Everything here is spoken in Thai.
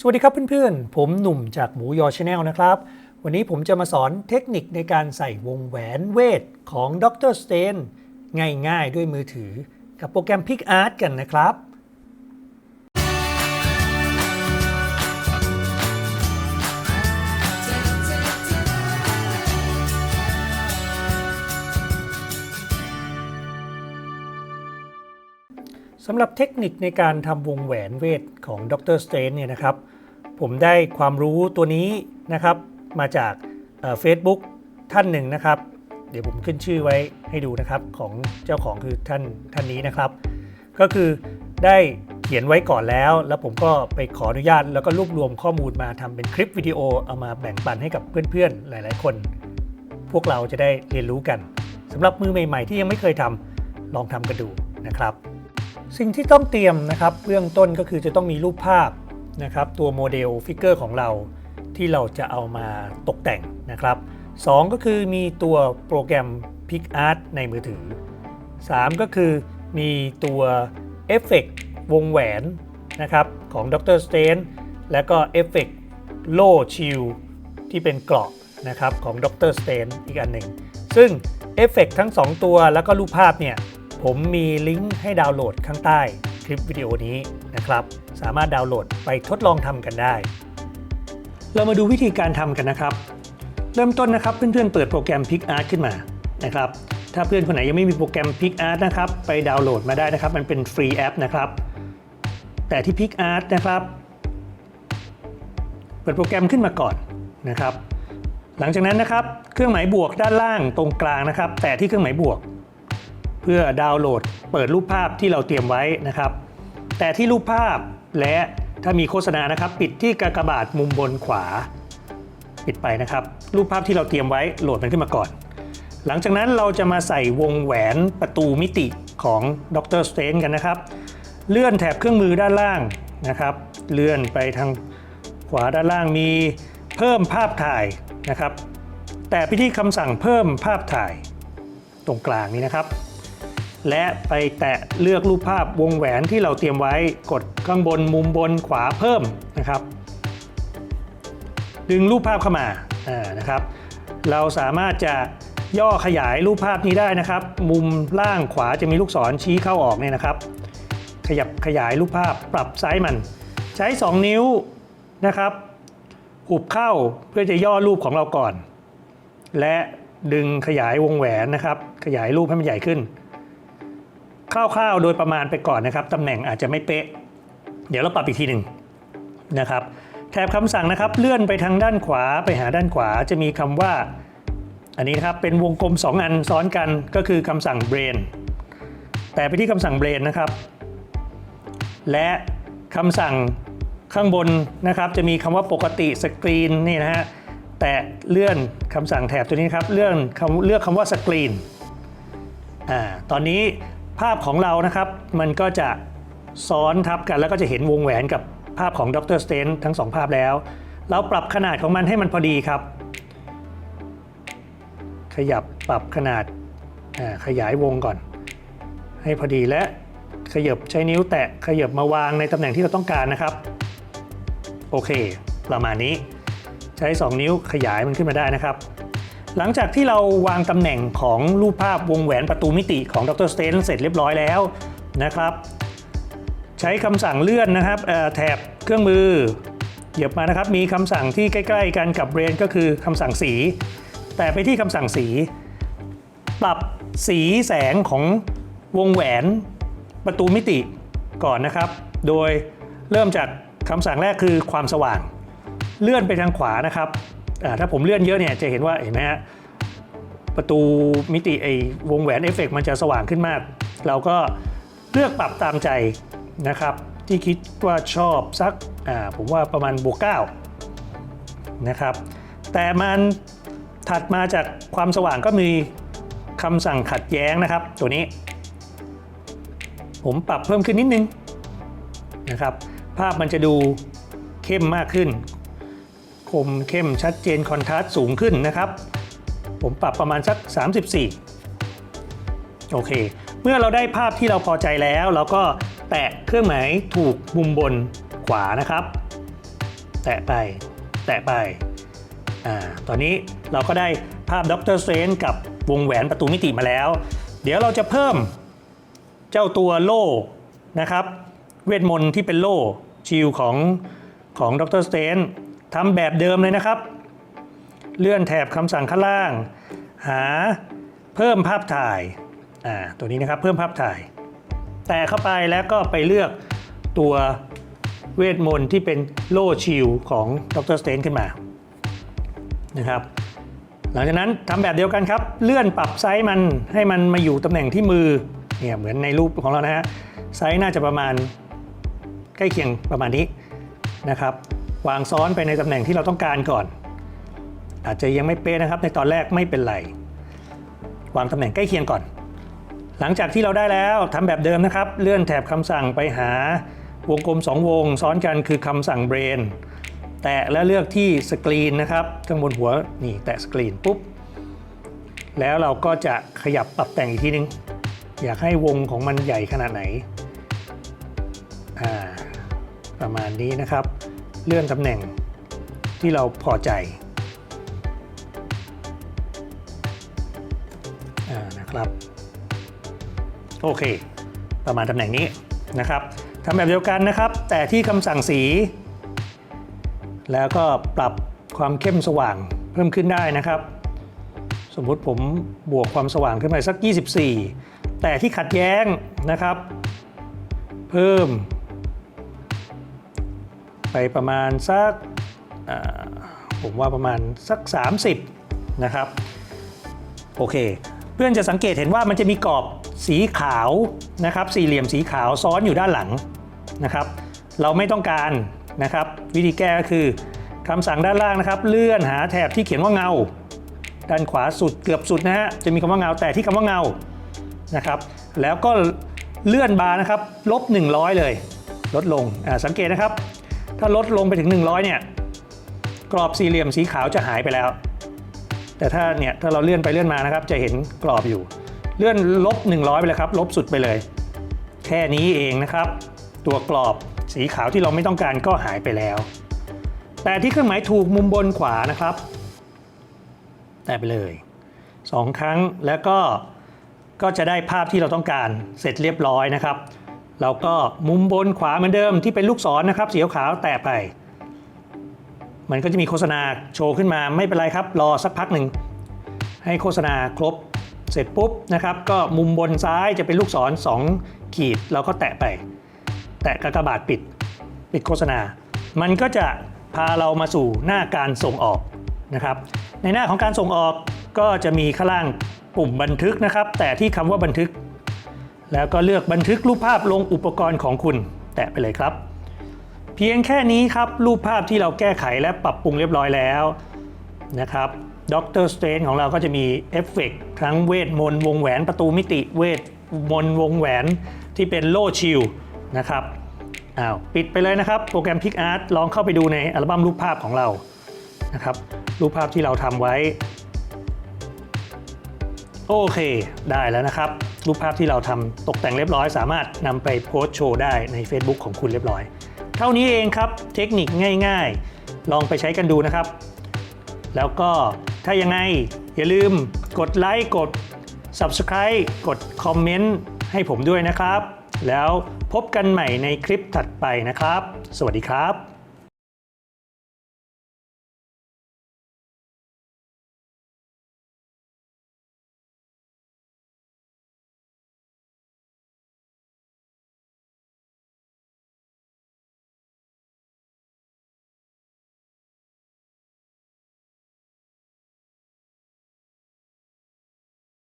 สวัสดีครับเพื่อนๆ ผมหนุ่มจากหมูยอชาแนลนะครับ วันนี้ผมจะมาสอนเทคนิคในการใส่วงแหวนเวทของดรสเตนง่ายๆ ด้วยมือถือกับโปรแกรม PicArt กันนะครับ สำหรับเทคนิคในการทำวงแหวนเวทของดรสเตนเนี่ยนะครับ ผมได้ความรู้ตัวนี้นะครับ มาจากเฟซบุ๊กท่านหนึ่งนะครับ เดี๋ยวผมขึ้นชื่อไว้ให้ดูนะครับของเจ้าของคือท่านท่านนี้นะครับ ก็คือได้เขียนไว้ก่อนแล้ว แล้วผมก็ไปขออนุญาต แล้วก็รวบรวมข้อมูลมาทำเป็นคลิปวิดีโอเอามาแบ่งปันให้กับเพื่อนๆหลาย ๆ คน พวกเราจะได้เรียนรู้กันสำหรับมือใหม่ ๆ ที่ยังไม่เคยทำลองทำกันดูนะครับ สิ่งที่ต้องเตรียมนะครับเบื้องต้นก็คือจะต้องมีรูปภาพนะครับตัวโมเดลฟิกเกอร์ของเราที่เราจะเอามาตกแต่งนะครับสองก็คือมีตัวโปรแกรม PicArt ในมือถือ 3 ก็คือมีตัวเอฟเฟกวงแหวนนะครับของดรสเตนและก็เอฟเฟกโลชิลที่เป็นเกราะนะครับของดรสเตนอีกอันหนึ่ง ซึ่งเอฟเฟกทั้ง 2 ตัวแล้วก็รูปภาพเนี่ย ผมมีลิงก์ให้ดาวน์โหลดข้างใต้คลิปวิดีโอนี้นะครับ สามารถดาวน์โหลดไปทดลองทำกันได้ เรามาดูวิธีการทำกันนะครับ เริ่มต้นนะครับเพื่อนๆเปิดโปรแกรม PicArt ขึ้นมานะครับถ้าเพื่อนคนไหนยังไม่มีโปรแกรม PicArt นะครับไปดาวน์โหลดมาได้นะครับ มันเป็นฟรีแอปนะครับ แต่ที่ PicArt นะครับ เปิดโปรแกรมขึ้นมาก่อนนะครับ หลังจากนั้นนะครับเครื่องหมายบวกด้านล่างตรงกลางนะครับ แต่ที่เครื่องหมายบวก พื่อดาวน์โหลดเปิดรูปภาพที่เราเตรียมไว้นะครับ แต่ที่รูปภาพและถ้ามีโฆษณานะครับ ปิดที่กากบาทมุมบนขวา ปิดไปนะครับ รูปภาพที่เราเตรียมไว้โหลดมันขึ้นมาก่อน หลังจากนั้นเราจะมาใส่วงแหวนประตูมิติของดรสเตนกันนะครับ เลื่อนแถบเครื่องมือด้านล่างนะครับ เลื่อนไปทางขวาด้านล่างมีเพิ่มภาพถ่ายนะครับ แต่ไปที่คำสั่งเพิ่มภาพถ่ายตรงกลางนี้นะครับ และไปแตะเลือกรูปภาพวงแหวนที่เราเตรียมไว้กดข้างบนมุมบนขวาเพิ่มนะครับ ดึงรูปภาพเข้ามาอ่านะครับ เราสามารถจะย่อขยายรูปภาพนี้ได้นะครับ มุมล่างขวาจะมีลูกศรชี้เข้าออกเนี่ยนะครับ ขยับขยายรูปภาพปรับไซส์มัน ใช้ 2 นิ้วนะครับหุบเข้าเพื่อจะย่อรูปของเราก่อน และดึงขยายวงแหวนนะครับ ขยายรูปให้มันใหญ่ขึ้น คร่าวๆ โดยประมาณไปก่อนนะครับตำแหน่งอาจจะไม่เป๊ะ เดี๋ยวเราปรับอีกทีหนึ่งนะครับแถบคำสั่งนะครับเลื่อนไปทางด้านขวาไปหาด้านขวาจะมีคำว่า อันนี้นะครับเป็นวงกลม 2 อันซ้อนกันก็คือคำสั่ง brain แต่ไปที่คำสั่ง brain นะครับ และคำสั่งข้างบนนะครับจะมีคำว่าปกติสกรีนนี่นะฮะแต่เลื่อนคำสั่งแถบตัวนี้ครับเลื่อนคำเลือกคำว่าสกรีนอ่าตอนนี้ ภาพของเรานะครับมันก็จะซ้อนทับกันแล้วก็จะเห็นวงแหวนกับภาพของดรสเตนทั้งสองภาพแล้ว เราปรับขนาดของมันให้มันพอดีครับ ขยับปรับขนาดขยายวงก่อน ให้พอดีและขยับใช้นิ้วแตะขยับมาวางในตำแหน่งที่เราต้องการนะครับ โอเค ประมาณนี้ ใช้ 2 นิ้วขยายมันขึ้นมาได้นะครับ หลังจากที่เราวางตำแหน่งของรูปภาพวงแหวนประตูมิติของดรสเตนเสร็จเรียบร้อยแล้วนะครับ ใช้คำสั่งเลื่อนนะครับแถบเครื่องมือเหยียบมานะครับมีคำสั่งที่ใกล้ ๆ กันกับเรนก็คือคำสั่งสี แต่ไปที่คำสั่งสี ปรับสีแสงของวงแหวนประตูมิติก่อนนะครับ โดยเริ่มจากคำสั่งแรกคือความสว่าง เลื่อนไปทางขวานะครับ ถ้าผมเลื่อนเยอะเนี่ยจะเห็นว่าเห็นไหมฮะประตูมิติไอวงแหวนเอฟเฟกมันจะสว่างขึ้นมาก เราก็เลือกปรับตามใจนะครับ ที่คิดว่าชอบสักอ่าผมว่าประมาณบวกเก้านะครับ แต่มันถัดมาจากความสว่างก็มีคำสั่งขัดแย้งนะครับ ตัวนี้ ผมปรับเพิ่มขึ้นนิดนึงนะครับ ภาพมันจะดูเข้มมากขึ้น คมเข้มชัดเจนคอนทราสต์สูงขึ้นนะครับ ผมปรับประมาณสัก 34 โอเค เมื่อเราได้ภาพที่เราพอใจแล้ว เราก็แตะเครื่องหมายถูกมุมบนขวานะครับ แตะไป แตะไปอ่าตอนนี้เราก็ได้ภาพด็อกเตอร์สเตรนกับวงแหวนประตูมิติมาแล้ว เดี๋ยวเราจะเพิ่มเจ้าตัวโล่นะครับ เวทมนต์ที่เป็นโล่ชิลของของด็อกเตอรสเตน ทำแบบเดิมเลยนะครับ เลื่อนแถบคำสั่งข้างล่าง หาเพิ่มภาพถ่ายอ่าตัวนี้นะครับเพิ่มภาพถ่าย แต่เข้าไปแล้วก็ไปเลือกตัวเวทมนต์ที่เป็นโล่ชิลของดรสเตนขึ้นมานะครับหลังจากนั้นทำแบบเดียวกันครับ เลื่อนปรับไซส์มันให้มันมาอยู่ตำแหน่งที่มือเนี่ยเหมือนในรูปของเรานะฮะไซส์น่าจะประมาณใกล้เคียงประมาณนี้นะครับ วางซ้อนไปในตำแหน่งที่เราต้องการก่อน อาจจะยังไม่เป๊ะนะครับ ในตอนแรกไม่เป็นไร วางตำแหน่งใกล้เคียงก่อน หลังจากที่เราได้แล้วทำแบบเดิมนะครับ เลื่อนแถบคำสั่งไปหาวงกลม 2 วง ซ้อนกันคือคำสั่งเบรนแตะแล้วเลือกที่สกรีนนะครับข้างบนหัวนี่แตะสกรีนปุ๊บ แล้วเราก็จะขยับปรับแต่งอีกทีนึง อยากให้วงของมันใหญ่ขนาดไหน อ่า ประมาณนี้นะครับ เลื่อนตำแหน่งที่เราพอใจอ่านะครับโอเค ประมาณตำแหน่งนี้นะครับทำแบบเดียวกันนะครับ แต่ที่คำสั่งสี แล้วก็ปรับความเข้มสว่างเพิ่มขึ้นได้นะครับ สมมุติผมบวกความสว่างขึ้นไปสัก 24 แต่ที่ขัดแย้งนะครับ เพิ่ม ไปประมาณสักผมว่าประมาณสัก 30 นะครับ โอเค เพื่อนจะสังเกตเห็นว่ามันจะมีกรอบสีขาวนะครับ สี่เหลี่ยมสีขาวซ้อนอยู่ด้านหลังนะครับ เราไม่ต้องการนะครับ วิธีแก้ก็คือคำสั่งด้านล่างนะครับ เลื่อนหาแถบที่เขียนว่าเงา ด้านขวาสุดเกือบสุดนะฮะจะมีคำว่าเงาแต่ที่คำว่าเงานะครับ แล้วก็เลื่อนบาร์นะครับลบ100 เลย ลดลงสังเกตนะครับ ถ้าลดลงไปถึง 100 เนี่ย กรอบสี่เหลี่ยมสีขาวจะหายไปแล้ว แต่ถ้าเนี่ยถ้าเราเลื่อนไปเลื่อนมานะครับ จะเห็นกรอบอยู่ เลื่อนลบ 100 ไปเลยครับ ลบสุดไปเลย แค่นี้เองนะครับ ตัวกรอบสีขาวที่เราไม่ต้องการก็หายไปแล้ว แต่ที่เครื่องหมายถูกมุมบนขวานะครับ แตะไปเลย 2 ครั้งแล้วก็ก็จะได้ภาพที่เราต้องการเสร็จเรียบร้อยนะครับ เราก็มุมบนขวาเหมือนเดิมที่เป็นลูกศรนะครับสีขาวแตะไป มันก็จะมีโฆษณาโชว์ขึ้นมาไม่เป็นไรครับ รอสักพักหนึ่ง ให้โฆษณาครบเสร็จปุ๊บนะครับก็มุมบนซ้ายจะเป็นลูกศร 2 ขีดเราก็แตะไป แตะกากบาทปิดปิดโฆษณา มันก็จะพาเรามาสู่หน้าการส่งออกนะครับในหน้าของการส่งออกก็จะมีข้างล่างปุ่มบันทึกนะครับ แต่ที่คำว่าบันทึก แล้วก็เลือกบันทึกรูปภาพลงอุปกรณ์ของคุณ แตะไปเลยครับ เพียงแค่นี้ครับรูปภาพที่เราแก้ไขและปรับปรุงเรียบร้อยแล้วนะครับด็อกเตอร์สเตนของเราก็จะมีเอฟเฟกต์ทั้งเวทมนต์วงแหวนประตูมิติเวทมนต์วงแหวนที่เป็นโล่ชิลนะครับอ้าวปิดไปเลยนะครับ โปรแกรม PicArt ลองเข้าไปดูในอัลบั้มรูปภาพของเรานะครับรูปภาพที่เราทำไว้ โอเค ได้แล้วนะครับ รูปภาพที่เราทำตกแต่งเรียบร้อย สามารถนำไปโพสต์โชว์ได้ใน Facebook ของคุณเรียบร้อย เท่านี้เองครับเทคนิคง่าย ๆ ลองไปใช้กันดูนะครับ แล้วก็ถ้ายังไงอย่าลืมกดไลค์กด Subscribe กดคอมเมนต์ให้ผมด้วยนะครับ แล้วพบกันใหม่ในคลิปถัดไปนะครับ สวัสดีครับ